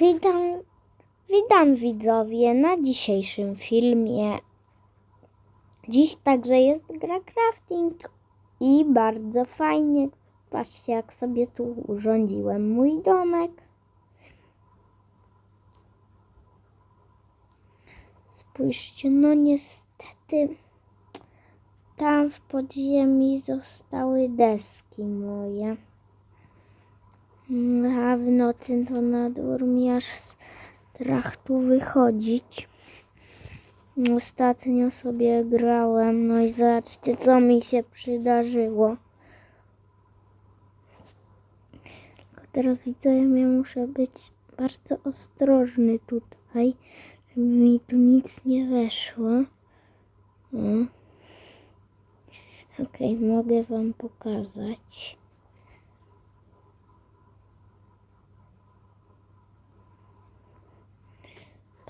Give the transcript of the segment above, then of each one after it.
Witam, witam widzowie na dzisiejszym filmie. Dziś także jest gra crafting i bardzo fajnie. Patrzcie jak sobie tu urządziłem mój domek. Spójrzcie, no niestety tam w podziemi zostały deski moje. A w nocy to na dwór mi aż strach tu wychodzić. Ostatnio sobie grałem, no i zobaczcie co mi się przydarzyło. Tylko teraz widzę, ja muszę być bardzo ostrożny tutaj, żeby mi tu nic nie weszło. O. Okej, mogę wam pokazać.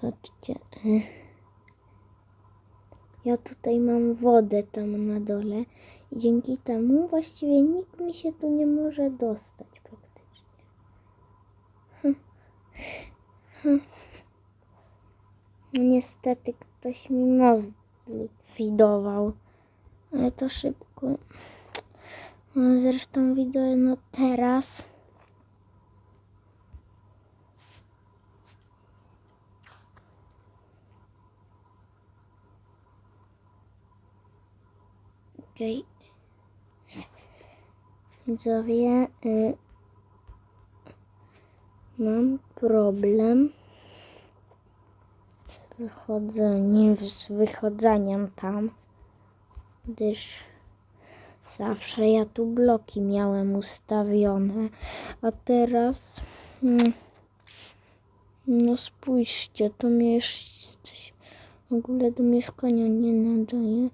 Patrzcie. Ja tutaj mam wodę tam na dole i dzięki temu właściwie nikt mi się tu nie może dostać praktycznie. No Niestety ktoś mi most zlikwidował, ale to szybko. No, zresztą widzę, no teraz. Okej. Widzowie, y, mam problem z wychodzeniem, z wychodzeniem tam, gdyż zawsze ja tu bloki miałem ustawione, a teraz mm, no spójrzcie, to się w ogóle do mieszkania nie nadaje.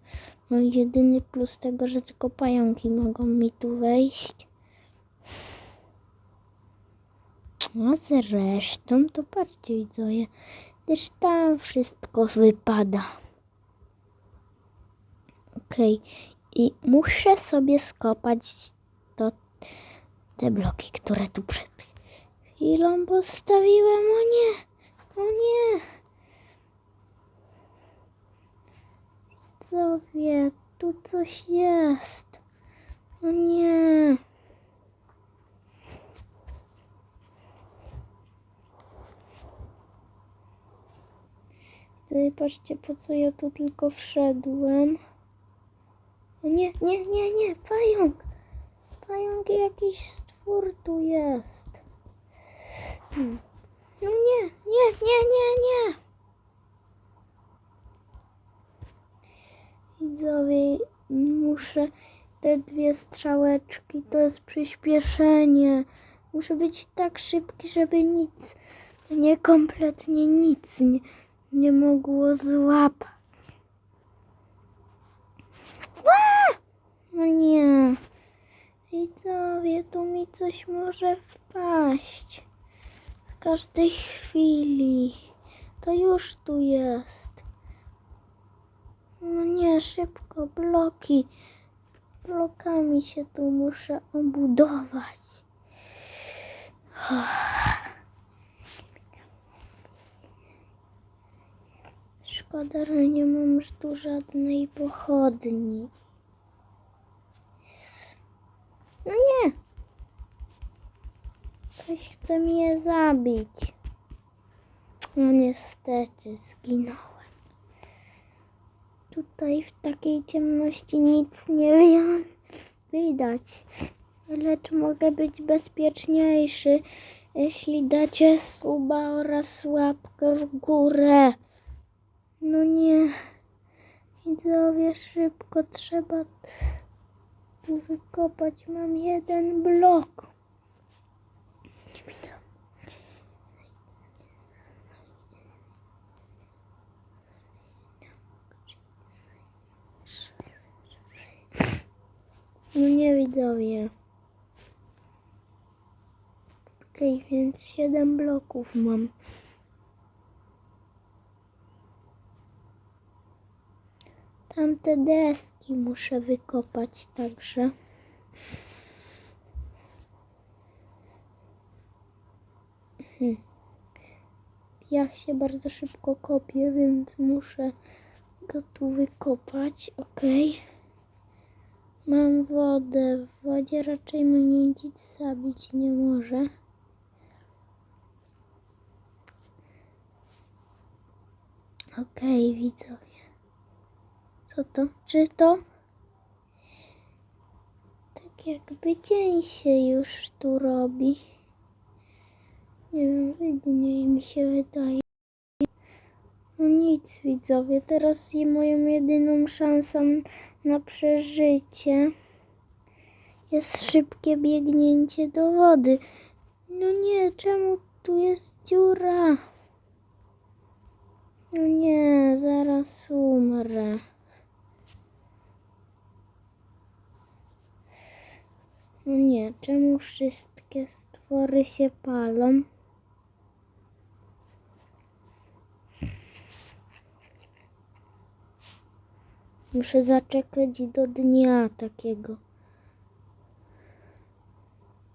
No jedyny plus tego, że tylko pająki mogą mi tu wejść. A zresztą to patrzcie widzowie, gdyż tam wszystko wypada. Okej, i muszę sobie skopać to, te bloki, które tu przed chwilą postawiłem. O nie, o nie. Widzowie, tu coś jest. O nie. Patrzcie, po co ja tu tylko wszedłem. O nie, nie, nie, nie, pająk. Pająk jakiś stwór tu jest. No nie, nie, nie, nie, nie. Widzowie, muszę te dwie strzałeczki, to jest przyspieszenie. Muszę być tak szybki, żeby nic, nie kompletnie nic nie, nie mogło złapać. Ła! No nie. Widzowie, tu mi coś może wpaść. W każdej chwili. To już tu jest. No nie, szybko, bloki. Blokami się tu muszę obudować. Szkoda, że nie mam już tu żadnej pochodni. No nie. Coś chce mnie zabić. No niestety, zginąłem. Tutaj w takiej ciemności nic nie wi- widać. Lecz mogę być bezpieczniejszy, jeśli dacie suba oraz łapkę w górę. No nie. Widzowie, szybko trzeba tu wykopać. Mam jeden blok. Nie widzę. No nie widzowie. Okej, więc 7 bloków mam. Tamte deski muszę wykopać także. Hmm. ja się bardzo szybko kopię, więc muszę go tu wykopać. Okej. Mam wodę. W wodzie raczej mnie nic zabić nie może. Okej, widzowie. Co to? Czy to? Tak jakby dzień się już tu robi. Nie wiem, widniej mi się wydaje. No nic, widzowie. Teraz moją jedyną szansą na przeżycie jest szybkie biegnięcie do wody. No nie, czemu tu jest dziura? No nie, zaraz umrę. No nie, czemu wszystkie stwory się palą? Muszę zaczekać do dnia takiego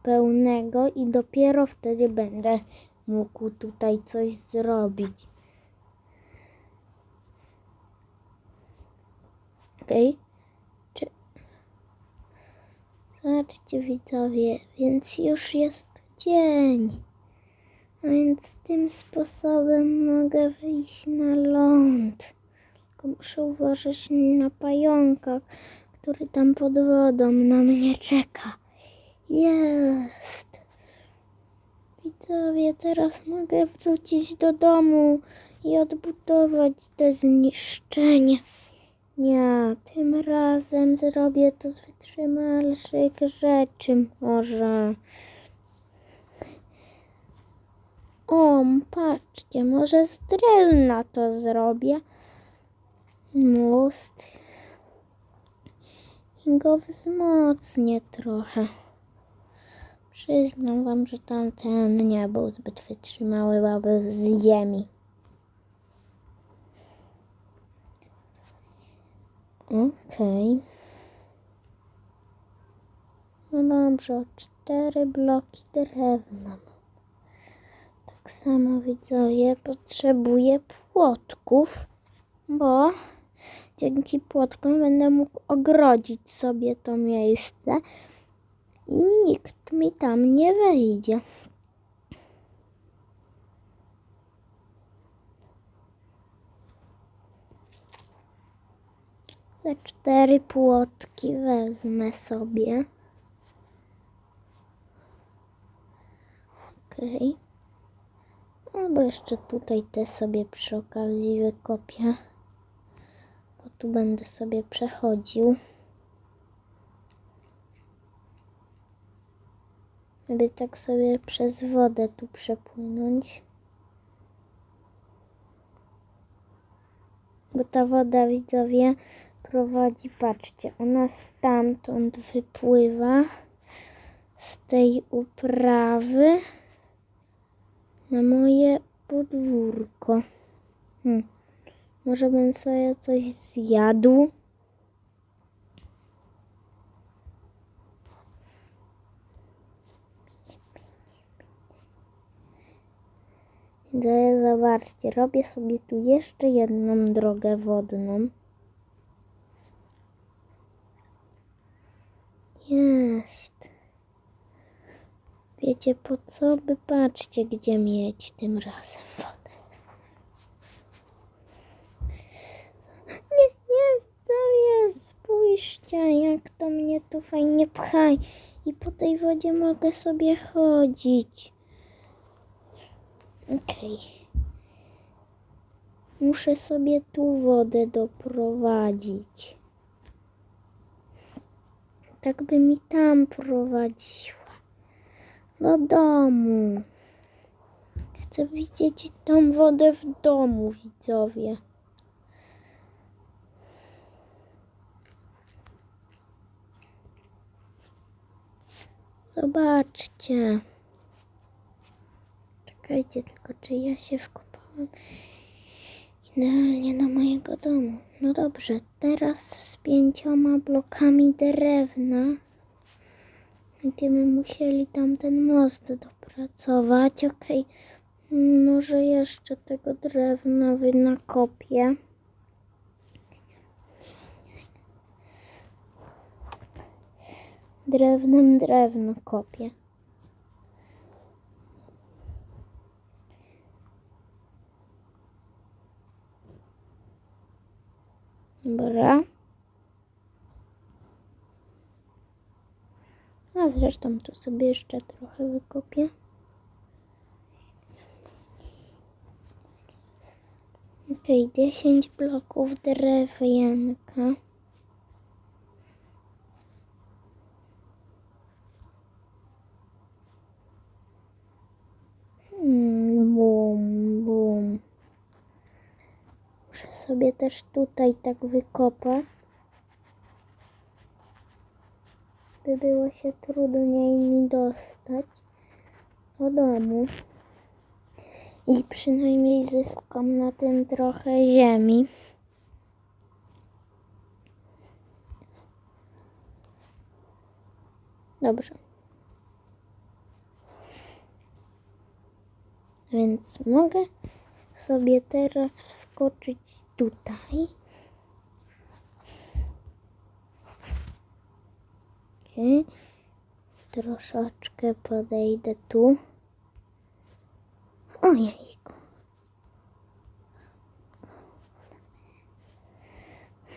pełnego i dopiero wtedy będę mógł tutaj coś zrobić. Okej? Czy... Zobaczcie widzowie, więc już jest dzień. Więc tym sposobem mogę wyjść na ląd. Muszę uważać na pająka, który tam pod wodą na mnie czeka. Jest. Widzowie, teraz mogę wrócić do domu i odbudować te zniszczenia. Nie, tym razem zrobię to z wytrzymalszych rzeczy może. O, patrzcie, może z drewna to zrobię. Most. I go wzmocnię trochę. Przyznam wam, że tamten nie był zbyt wytrzymały, byłby z ziemi. Okej. No dobrze, cztery bloki drewna. Tak samo widzowie, potrzebuję płotków, bo dzięki płotkom będę mógł ogrodzić sobie to miejsce i nikt mi tam nie wejdzie. Ze cztery płotki wezmę sobie. Okej. Albo jeszcze tutaj te sobie przy okazji wykopię. Tu będę sobie przechodził. Aby tak sobie przez wodę tu przepłynąć. Bo ta woda, widzowie, prowadzi, patrzcie, ona stamtąd wypływa z tej uprawy na moje podwórko. Hmm. Może bym sobie coś zjadł. Widzę, Zobaczcie, robię sobie tu jeszcze jedną drogę wodną. Jest. Wiecie po co? By patrzcie, gdzie mieć tym razem wodę. Nie, nie, co jest? Spójrzcie, jak to mnie tu fajnie pcha. I po tej wodzie mogę sobie chodzić. Okej. Muszę sobie tu wodę doprowadzić. Tak by mi tam prowadziła. Do domu. Chcę widzieć tą wodę w domu, widzowie. Zobaczcie. Czekajcie tylko, czy ja się wkopałem idealnie do mojego domu. No dobrze, teraz z pięcioma blokami drewna będziemy musieli tamten most dopracować. Okej, Może jeszcze tego drewna nakopię. Drewnem drewno kopię. Dobra. A zresztą tu sobie jeszcze trochę wykopię. Okej, 10 bloków drewienka. Mm, Bum, bum. Muszę sobie też tutaj tak wykopać. By było się trudniej mi dostać do domu. I przynajmniej zyskam na tym trochę ziemi. Dobrze. Więc mogę sobie teraz wskoczyć tutaj. Okej. Troszeczkę podejdę tu. Ojejku.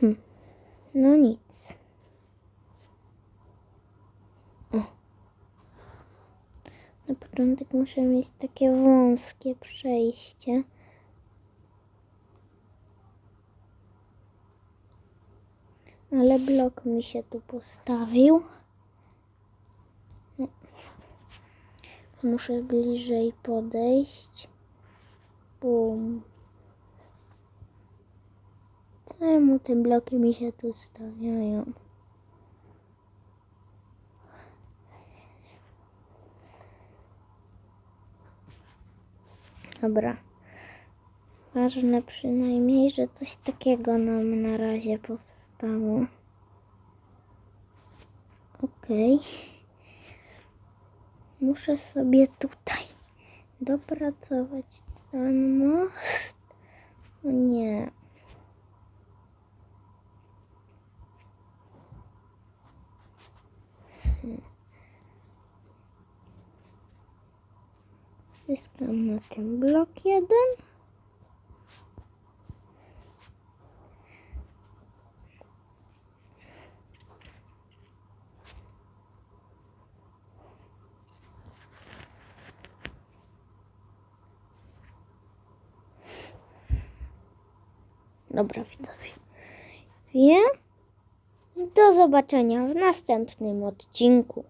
Hm. No nic. O. Na początek muszę mieć takie wąskie przejście. Ale blok mi się tu postawił. Muszę bliżej podejść. Bum. Czemu te bloki mi się tu stawiają? Dobra. Ważne przynajmniej, że coś takiego nam na razie powstało. Okej. Muszę sobie tutaj dopracować ten most. O nie. Zyskam na tym blok jeden. Dobra, widzowie. Wie? Do zobaczenia w następnym odcinku.